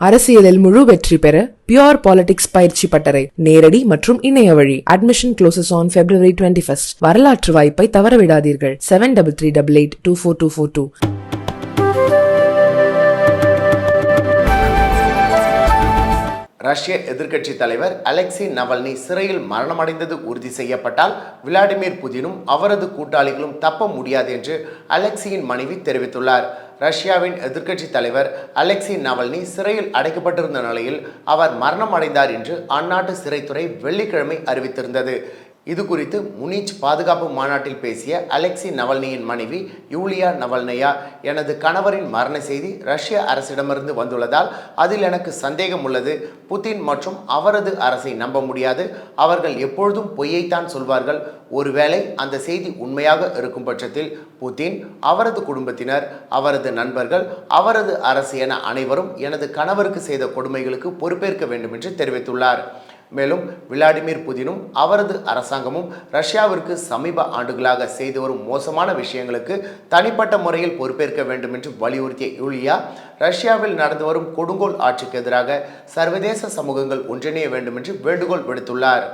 அரசியலில் முழு வெற்றி பெற பியோர் பாலிடிக்ஸ் பயிற்சி பட்டறை நேரடி மற்றும் இணைய வழி. Admission closes on February twenty first வரலாற்று வாய்ப்பை தவறவிடாதீர்கள். Seven double three double eight two four two four two ரஷ்ய எதிர்க்கட்சி தலைவர் அலெக்சி நவல்னி சிறையில் மரணமடைந்தது உறுதி செய்யப்பட்டால் விளாடிமிர் புதினும் அவரது கூட்டாளிகளும் தப்ப முடியாது என்று அலெக்சியின் மனைவி தெரிவித்துள்ளார். ரஷ்யாவின் எதிர்க்கட்சி தலைவர் அலெக்சி நவல்னி சிறையில் அடைக்கப்பட்டிருந்த நிலையில் அவர் மரணம் அடைந்தார் என்று அந்நாட்டு சிறைத்துறை வெள்ளிக்கிழமை அறிவித்திருந்தது. இது குறித்து முனிச் பாதுகாப்பு மாநாட்டில் பேசிய அலெக்சி நவல்னியின் மனைவி யூலியா நவல்னையா எனது கணவரின் மரண செய்தி ரஷ்ய அரசிடமிருந்து வந்துள்ளதால் அதில் எனக்கு சந்தேகம் உள்ளது. புதின் மற்றும் அவரது அரசை நம்ப முடியாது. அவர்கள் எப்பொழுதும் பொய்யைத்தான் சொல்வார்கள். ஒருவேளை அந்த செய்தி உண்மையாக இருக்கும் பட்சத்தில் புதின் அவரது குடும்பத்தினர் அவரது நண்பர்கள் அவரது அரசு என அனைவரும் எனது கணவருக்கு செய்த கொடுமைகளுக்கு பொறுப்பேற்க வேண்டும் என்று தெரிவித்துள்ளார். மேலும் விளாடிமிர் புதினும் அவரது அரசாங்கமும் ரஷ்யாவிற்கு சமீப ஆண்டுகளாக செய்து வரும் மோசமான விஷயங்களுக்கு தனிப்பட்ட முறையில் பொறுப்பேற்க வேண்டும் என்று வலியுறுத்திய யூலியா ரஷ்யாவில் நடந்து வரும் கொடுங்கோல் ஆட்சிக்கு எதிராக சர்வதேச சமூகங்கள் ஒன்றிணைய வேண்டும் என்று வேண்டுகோள் விடுத்துள்ளார்.